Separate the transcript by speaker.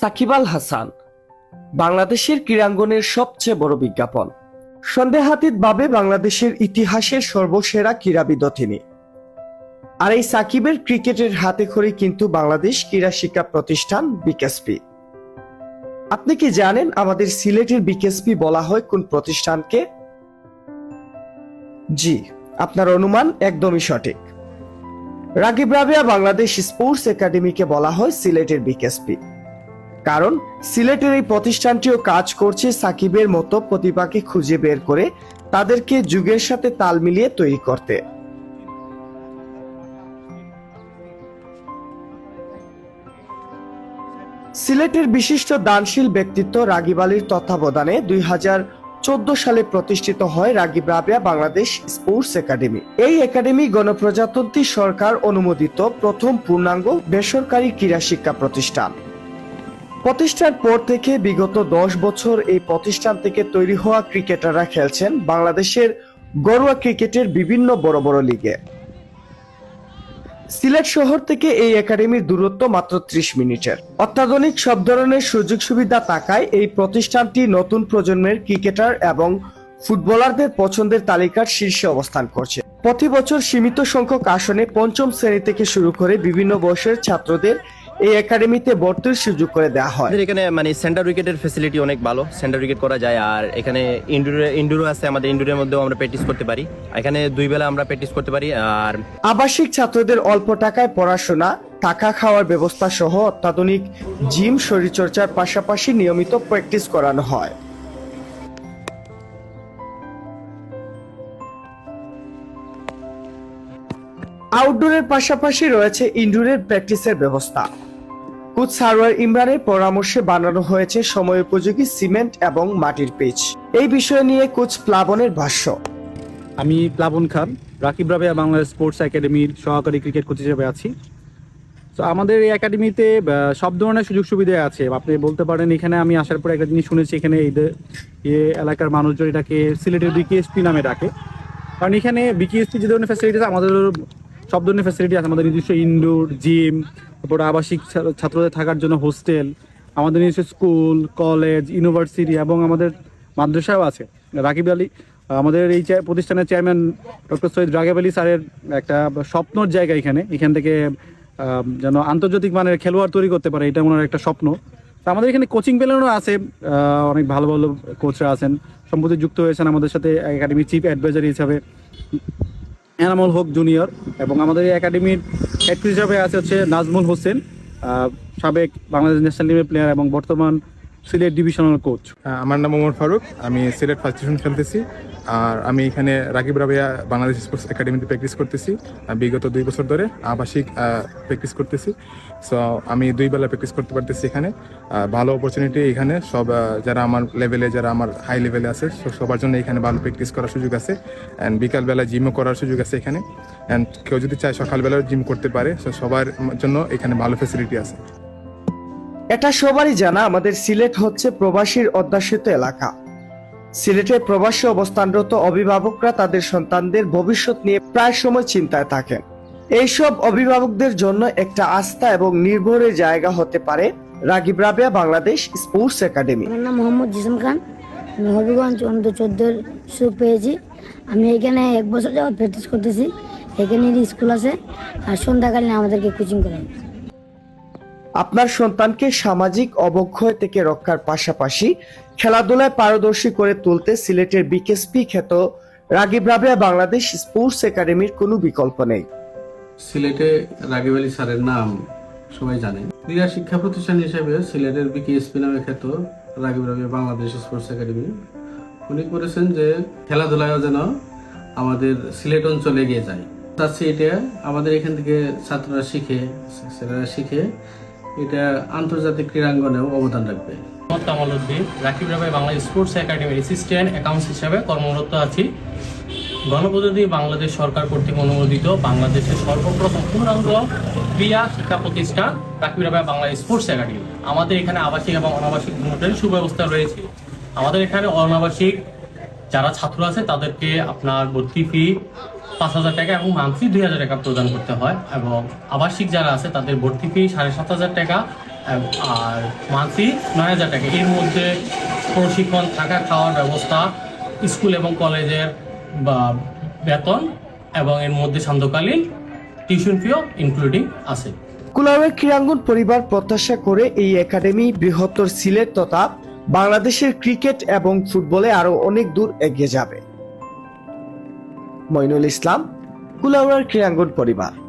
Speaker 1: সাকিব আল হাসান, বাংলাদেশের ক্রীড়াঙ্গনের সবচেয়ে বড় বিজ্ঞাপন। সন্দেহাতীতভাবে বাংলাদেশের ইতিহাসের সর্বসেরা ক্রীড়াবিদ তিনি। আর এই সাকিবের ক্রিকেটের হাতে খড়ি কিন্তু বাংলাদেশ ক্রীড়া শিক্ষা প্রতিষ্ঠান বিকেএসপি। আপনি কি জানেন আমাদের সিলেটের বিকেএসপি বলা হয় কোন প্রতিষ্ঠানকে? জি, আপনার অনুমান একদমই সঠিক। রাগিব রাবিয়া বাংলাদেশ স্পোর্টস একাডেমিকে বলা হয় সিলেটের বিকেএসপি। কারণ সিলেটের এই প্রতিষ্ঠানটিও কাজ করছে সাকিবের মতো প্রতিভাকে খুঁজে বের করে তাদেরকে যুগের সাথে তাল মিলিয়ে তৈরি করতে। সিলেটের বিশিষ্ট দানশীল ব্যক্তিত্ব রাগিব আলীর তত্ত্বাবধানে দুই চোদ্দ সালে প্রতিষ্ঠিত হয় রাগিব রাবিয়া বাংলাদেশ স্পোর্টস একাডেমি। এই একাডেমি গণপ্রজাতন্ত্রী সরকার অনুমোদিত প্রথম পূর্ণাঙ্গ বেসরকারি ক্রীড়া শিক্ষা প্রতিষ্ঠান। প্রতিষ্ঠার পর থেকে বিগত দশ বছর এই প্রতিষ্ঠান থেকে তৈরি হওয়া ক্রিকেটাররা খেলছেন বাংলাদেশের ঘরোয়া ক্রিকেটের বিভিন্ন বড় বড় লিগে। সিলেট শহর থেকে এই একাডেমির দূরত্ব মাত্র ত্রিশ মিনিটের। অত্যাধুনিক সব ধরনের সুযোগ সুবিধা থাকায় এই প্রতিষ্ঠানটি নতুন প্রজন্মের ক্রিকেটার এবং ফুটবলারদের পছন্দের তালিকার শীর্ষে অবস্থান করছে। প্রতি বছর সীমিত সংখ্যক আসনে পঞ্চম শ্রেণি থেকে শুরু করে বিভিন্ন বয়সের ছাত্রদের এই একাডেমিতে ভর্তির সুযোগ করে দেওয়া হয়।
Speaker 2: এখানে মানে সেন্টার উইকেটের ফেসিলিটি অনেক ভালো। সেন্টার উইকেট করা যায় আর এখানে ইনডোরে ইনডোরও আছে আমাদের ইন্ডোরের মধ্যেও আমরা প্র্যাকটিস করতে পারি। এখানে দুই বেলা আমরা প্র্যাকটিস করতে পারি আর
Speaker 1: আবাসিক ছাত্রদের অল্প টাকায় পড়াশোনা টাকা খাওয়ার ব্যবস্থা সহ অত্যাধুনিক জিম শরীরচর্চার পাশাপাশি নিয়মিত প্র্যাকটিস করানো হয়। আউটডোরের পাশাপাশি রয়েছে ইনডোরের প্র্যাকটিসের ব্যবস্থা। কোচ সারোয়ার ইমরানের পরামর্শে বানানো হয়েছে সময় উপযোগী সিমেন্ট এবং মাটির পিচ। এই বিষয় নিয়ে কোচ প্লাবনের ভাষ্য।
Speaker 3: আমি প্লাবন খান, রাকিব রাবেয়া, বাংলাদেশ স্পোর্টস একাডেমির সহকারী ক্রিকেট কোচ হিসেবে আছি। তো আমাদের এই একাডেমিতে সব ধরনের সুযোগ সুবিধা আছে। আপনি বলতে পারেন, এখানে আমি আসার পর একটা জিনিস শুনেছি, এখানে এই এলাকার মানুষজন এটাকে সিলেটের বিকেএসপি নামে ডাকে। কারণ এখানে বিকেএসপি যে ধরনের ফ্যাসিলিটিস আমাদের সব ধরনের ফ্যাসিলিটি আছে। আমাদের নিজস্ব ইনডোর জিম তারপর আবাসিক ছাত্রদের থাকার জন্য হোস্টেল আমাদের নিজস্ব স্কুল কলেজ ইউনিভার্সিটি এবং আমাদের মাদ্রাসাও আছে। রাকিব আলী, আমাদের এই প্রতিষ্ঠানের চেয়ারম্যান ডক্টর সৈয়দ রাগেব আলী স্যারের একটা স্বপ্নর জায়গা এখানে। এখান থেকে যেন আন্তর্জাতিক মানের খেলোয়াড় তৈরি করতে পারে, এটা ওনার একটা স্বপ্ন। তো আমাদের এখানে কোচিং প্যানেলও আছে অনেক ভালো ভালো কোচরা আছেন। সম্প্রতি যুক্ত হয়েছেন আমাদের সাথে একাডেমি চিফ অ্যাডভাইজার হিসাবে। এনামুল হক জুনিয়র এবং আমাদের এই একাডেমির হেড হিসাবে আছে হচ্ছে নাজমুল হোসেন সাবেক বাংলাদেশ ন্যাশনাল টিমের প্লেয়ার এবং বর্তমান সিলেট ডিভিশনাল কোচ।
Speaker 4: হ্যাঁ, আমার নাম ওমর ফারুক আমি সিলেট ফার্স্ট ডিভিশন খেলতেছি। আর আমি এখানে রাকিব রাবিয়া বাংলাদেশ স্পোর্টস একাডেমিতে প্র্যাকটিস করতেছি বিগত দুই বছর ধরে আবাসিক প্র্যাকটিস করতেছি। সো আমি দুই বেলা প্র্যাকটিস করতে পারতেছি এখানে। ভালো অপরচুনিটি এখানে সব যারা আমার লেভেলে যারা আমার হাই লেভেলে আছে সবার জন্য এখানে ভালো প্র্যাকটিস করার সুযোগ আছে। অ্যান্ড বিকালবেলা জিমও করার সুযোগ আছে এখানে। অ্যান্ড কেউ যদি চায় সকালবেলা জিম করতে পারে so সবার জন্য এখানে ভালো ফেসিলিটি আছে।
Speaker 1: এটা সবারই জানা, আমাদের সিলেট হচ্ছে প্রবাসীর অধ্যাসিত এলাকা। সিলেটে প্রবাসী অবস্থানরত অভিভাবকরা তাদের সন্তানদের ভবিষ্যৎ নিয়ে প্রায় সময় চিন্তায় থাকেন। এইসব অভিভাবকদের জন্য একটা আস্থা এবং নির্ভরের জায়গা হতে পারে রাগিব রাবেয়া, বাংলাদেশ স্পোর্টস একাডেমি।
Speaker 5: আমার নাম মোহাম্মদ জিসম খান। আমি হবিগঞ্জ অন্ত চোদ্দোর সুযোগ পেয়েছি। আমি এখানে এক বছর যাওয়ার প্র্যাকটিস করতেছি। এখানে স্কুল আছে। আর সন্ধ্যাকালীন আমাদেরকে কোচিং করে
Speaker 1: আপনার সন্তানকে সামাজিক অবক্ষয় থেকে রক্ষার পাশাপাশি খেলাধুলায় পারদর্শী করে তুলতে সিলেটের বিকেএসপি খ্যাত রাগিব রাবেয়া বাংলাদেশ স্পোর্টস একাডেমির কোনো বিকল্প নেই।
Speaker 6: সিলেটে রাগিব আলী স্যারের নাম সবাই জানেন ক্রীড়া শিক্ষা প্রতিষ্ঠান হিসেবে সিলেটের বিকেএসপি নামে খ্যাত রাগিব রাবি বাংলাদেশ স্পোর্টস একাডেমি। উনি করেছেন যে খেলাধুলায় যেন আমাদের সিলেট অঞ্চলে এগিয়ে যায়। চাচ্ছি এটা আমাদের এখান থেকে ছাত্ররা শিখে ছেলেরা শিখে এটা আন্তর্জাতিক ক্রীড়াঙ্গনেও অবদান রাখবে।
Speaker 7: রাকিব রাবাই বাংলা স্পোর্টস একাডেমির অ্যাসিস্ট্যান্ট অ্যাকাউন্টস হিসাবে কর্মরত আছি। গণপ্রজাতন্ত্রী বাংলাদেশ সরকার কর্তৃক অনুমোদিত বাংলাদেশের সর্বপ্রথম পূর্ণাঙ্গ ক্রীড়া শিক্ষা প্রতিষ্ঠান রাকিব রাবাই বাংলা স্পোর্টস একাডেমি। আমাদের এখানে আবাসিক এবং অনাবাসিক দুটোরই সুব্যবস্থা রয়েছে। আমাদের এখানে অনাবাসিক যারা ছাত্র আছে, তাদেরকে আপনার ভর্তি ফি পাঁচ হাজার টাকা এবং মান্থলি দুই হাজার টাকা প্রদান করতে হয় এবং আবাসিক যারা আছে, তাদের ভর্তি ফি সাড়ে সাত হাজার টাকা আর মান্থলি নয় হাজার টাকা। এর মধ্যে প্রশিক্ষণ থাকা, খাওয়ার ব্যবস্থা, স্কুল এবং কলেজের বা বেতন এবং এর মধ্যে সান্ধ্যকালীন টিউশন ফিও ইনক্লুডিং আছে।
Speaker 1: কুলাউড়া ক্রীড়াঙ্গন পরিবার প্রত্যাশা করে এই একাডেমি বৃহত্তর সিলেট তথা বাংলাদেশের ক্রিকেট এবং ফুটবলে আরও অনেক দূর এগিয়ে যাবে। মইনুল ইসলাম কুলাউড়ার ক্রীড়াঙ্গন পরিবার।